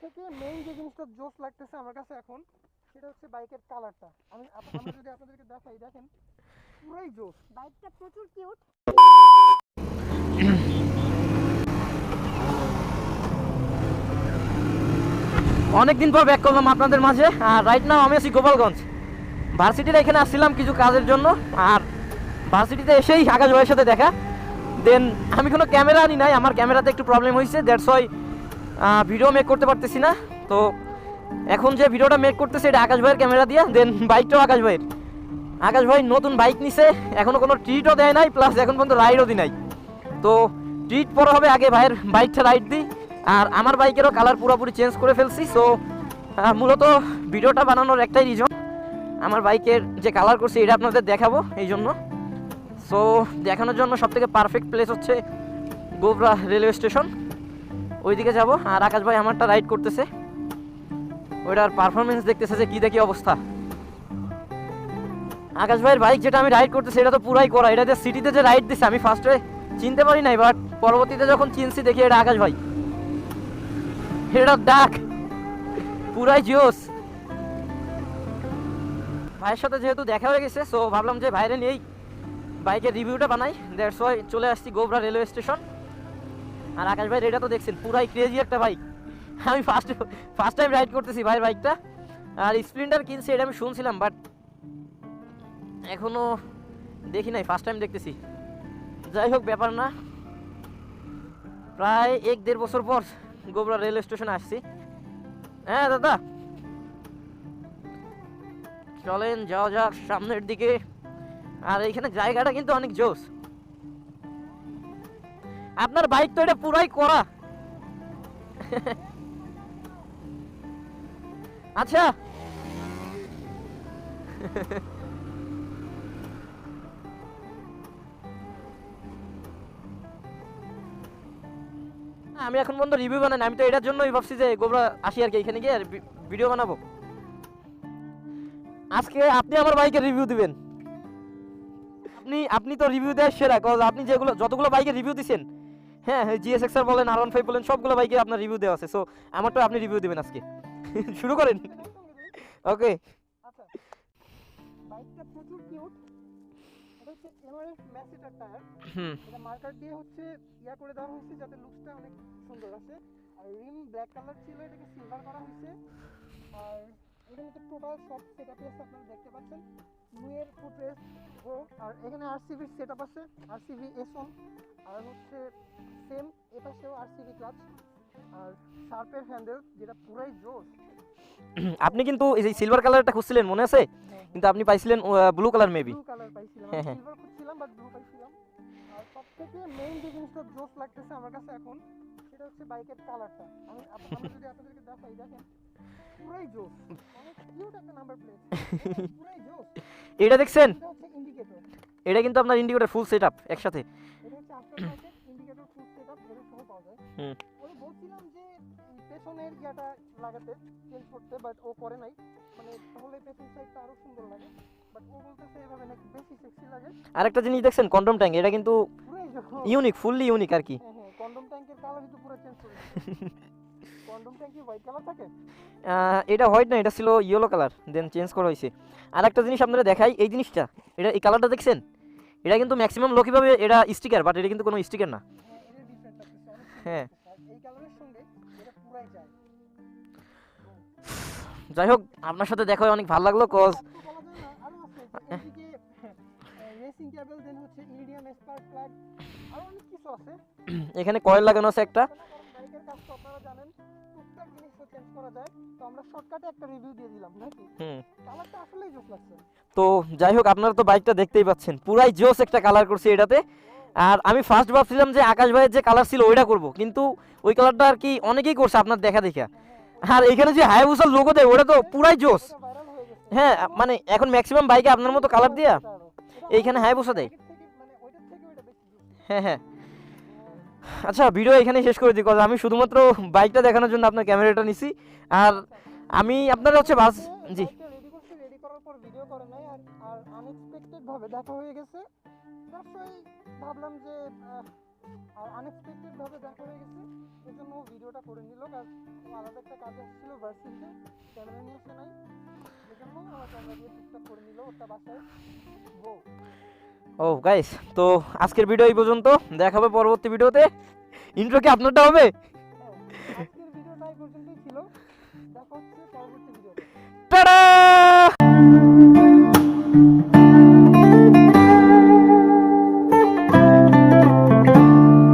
থেকে মেইন যে জিনিসটা জোস লাগতেছে আমার কাছে এখন সেটা হচ্ছে বাইকের কালারটা আমি আপ- যদি আপনাদেরকে দেখাই দেখেন পুরাই জোস বাইকটা প্রচুর কিউট অনেকদিন পর ব্যাক করলাম আপনাদের মাঝে। আর রাইট নাও আমি আছি গোপালগঞ্জ। ভার্সিটির এখানে আসছিলাম কিছু কাজের জন্য। আর ভার্সিটিতে এসেই আকাশ ভাইয়ের সাথে দেখা। দেন আমি কোনো ক্যামেরা আনি নাই আমার ক্যামেরাতে একটু প্রবলেম হয়েছে। দ্যাটস ওয়াই ভিডিও মেক করতে পারতেছি না। তো এখন যে ভিডিওটা মেক করতেছে এটা আকাশ ভাইয়ের ক্যামেরা দিয়ে দেন বাইকটাও আকাশ ভাইয়ের। আকাশ ভাই নতুন বাইক নিছে এখনও কোনো ট্রিটও দেয় নাই প্লাস এখন পর্যন্ত রাইডও দিই নাই। তো ট্রিট পরে হবে আগে ভাইয়ের বাইকটা রাইড দিই আর আমার বাইকেরও কালার পুরোপুরি চেঞ্জ করে ফেলছি। সো মূলত ভিডিওটা বানানোর একটাই রিজন আমার বাইকের যে কালার করছি এটা আপনাদের দেখাবো এই জন্য। সো দেখানোর জন্য সবথেকে পারফেক্ট প্লেস হচ্ছে গোবরা রেলওয়ে স্টেশন ওইদিকে যাব। আর আকাশ ভাই আমারটা রাইড করতেছে। ওইটার পারফরমেন্স দেখতেছে যে কী দেখি অবস্থা। আকাশ ভাইয়ের বাইক যেটা আমি রাইড করতেছি, এটা তো পুরাই করা এটা যে সিটিতে যে রাইড দিছে, আমি ফার্স্টে চিনতে পারি নাই বাট পরবর্তীতে যখন চিনছি, দেখি এটা আকাশ ভাই। এটা ডাক পুরাই জিওস। ভাইয়ের সাথে যেহেতু দেখা হয়ে গেছে সো ভাবলাম যে ভাইরে নিয়েই বাইকের রিভিউটা বানাই। দ্যাটস চলে আসছি গোবরা রেলওয়ে স্টেশন আর আকাশ ভাই, এটা তো দেখছেন, পুরাই ক্রেজি একটা বাইক আমি ফার্স্ট ফার্স্ট টাইম রাইড করতেছি ভাইয়ের বাইকটা আর স্প্লেন্ডার কিনছি, এটা আমি শুনছিলাম বাট এখনও দেখি নাই ফার্স্ট টাইম দেখতেছি। যাই হোক, ব্যাপার না। প্রায় এক দেড় বছর পর গোবরা রেল স্টেশনে আসছি। হ্যাঁ দাদা। চলেন, যাওয়া যাক, সামনের দিকে। আর এইখানে জায়গাটা কিন্তু অনেক জোস। আপনার বাইক তো এটা পুরাই করা আচ্ছা। আমি এখন পর্যন্ত রিভিউ বানাই আমি তো এটার জন্যই ভাবছি যে গোবরা আসি আর কি, এখানে গিয়ে আর ভিডিও বানাবো। আজকে আপনি আমার বাইকের রিভিউ দিবেন। আপনি আপনি তো রিভিউ দেওয়ার সেরা আপনি যেগুলো যতগুলো বাইকের রিভিউ দিছেন হ্যাঁ হ্যাঁ জিএসএক্স আর বলেন আর ওয়ান ফাইভ বলেন সবগুলো বাইকে আপনার রিভিউ দেওয়া আছে সো আমারটা আপনি রিভিউ দেবেন আজকে। শুরু করেন। ওকে আচ্ছা বাইকটা প্রচুর কিউট এটা হচ্ছে এমআরএফ ম্যাসিটার টায়ার এটা মার্কার দিয়ে হচ্ছে ইয়া করে দেওয়া হয়েছে যাতে লুকসটা অনেক সুন্দর আসে। আর রিম ব্ল্যাক কালার ছিল এটাকে সিলভার করা হয়েছে। আর এখানে তো টোটাল সব সেট আপ আছে আপনারা দেখতে পাচ্ছেন। লুয়ের ফুটরেস গো আর এখানে আরসিবি সেট আপ আছে আরসিবি এস ওয়ান আর হচ্ছে সেম এপাশেও আরসিবি ক্লাচ আর শার্পের হ্যান্ডেল যেটা পুরাই জোর আপনি কিন্তু এই যে সিলভার কালারটা খুঁজছিলেন মনে আছে? কিন্তু আপনি পাইছিলেন blue colour maybe blue colour পাইছিলাম। হ্যাঁ, হ্যাঁ। সিলভার খুঁজছিলাম বাট ব্লু পাইছিলাম। আর সব থেকে মেইন যে জিনিসটা জোস লাগতেছে আমার কাছে এখন সেটা হচ্ছে বাইকের কালারটা। আমি যদি আপনাদেরকে দেখাই দেখেন পুরাই জোস অনেক কিউট একটা নাম্বার প্লেট পুরাই জোস এটা দেখছেন? এটা হচ্ছে ইন্ডিকেটর এটা কিন্তু আপনার ইন্ডিকেটর ফুল একসাথে। এটা হচ্ছে ইন্ডিকেটর সেটআপ এটা সহ পাওয়া যায়। হুম। ওই বলছিলাম যে পেছনের ইয়াটা লাগাতে চেঞ্জ করতে বাট ও করে নাই। মানে তাহলে পেছন সাইডটা আরও সুন্দর লাগে। বাট ও বলতেছে এভাবে নাকি বেশি সেক্সি লাগে। আরেকটা জিনিস দেখছেন কন্ডম ট্যাঙ্ক এটা কিন্তু ইউনিক ফুললি ইউনিক আর কি। হ্যাঁ হ্যাঁ। কন্ডম ট্যাঙ্কের কালার কিন্তু পুরো চেঞ্জ করে কন্ডম ট্যাঙ্ক কি হোয়াইট কালার থাকে এটা হোয়াইট না এটা ছিল ইয়েলো কালার দেন চেঞ্জ করা হয়েছে। আর একটা জিনিস আপনারা দেখাই এই জিনিসটা এটা এই কালারটা দেখছেন? এটা কিন্তু ম্যাক্সিমাম লোকই ভাবে এটা স্টিকার বাট এটা কিন্তু কোনো স্টিকার না। হ্যাঁ। হ্যাঁ। যাই হোক আপনার সাথে দেখা অনেক ভালো লাগল কজ রেসিং কেবল দেন হচ্ছে স্পার্ক প্লাগ আরও অনেক কিছু আছে। এখানে কয়েল লাগানো আছে একটা। বাইকের কাজ তো আপনারা জানেন টুকটাক জিনিস তো চেঞ্জ করা যায়। তো আমরা শর্টকাটে একটা রিভিউ দিয়ে দিলাম নাকি? হুম। কালারটা আসলেই জোস লাগছে। তো যাই হোক আপনারা তো বাইকটা দেখতেই পাচ্ছেন পুরাই জোস একটা কালার করছি এটাতে। আর আমি ফার্স্ট ভাবছিলাম যে আকাশ ভাইয়ের যে কালার ছিল ওইটা করব কিন্তু ওই কালারটা আর কি অনেকেই করছে আপনার দেখা দেখা। আর এখানে যে হায়াবুসার লোগো দেয় ওটা তো পুরাই জোস। হয়ে হ্যাঁ মানে এখন ম্যাক্সিমাম বাইকে আপনার মতো কালার দিয়া। এটা এইখানে হাই বসে দেয় হ্যাঁ হ্যাঁ। আচ্ছা ভিডিও এখানে শেষ করে দিই আমি শুধুমাত্র বাইকটা দেখানোর জন্য আপনার ক্যামেরাটা নিছি। আর আমি আপনার হচ্ছে বাস জি। আর ভাবে দেখা হয়ে গেছে। ও গাইস তো আজকের ভিডিও এই পর্যন্ত। দেখাবে পরবর্তী ভিডিওতে ইন্ট্রো কি আপনারটা হবে? ছিল।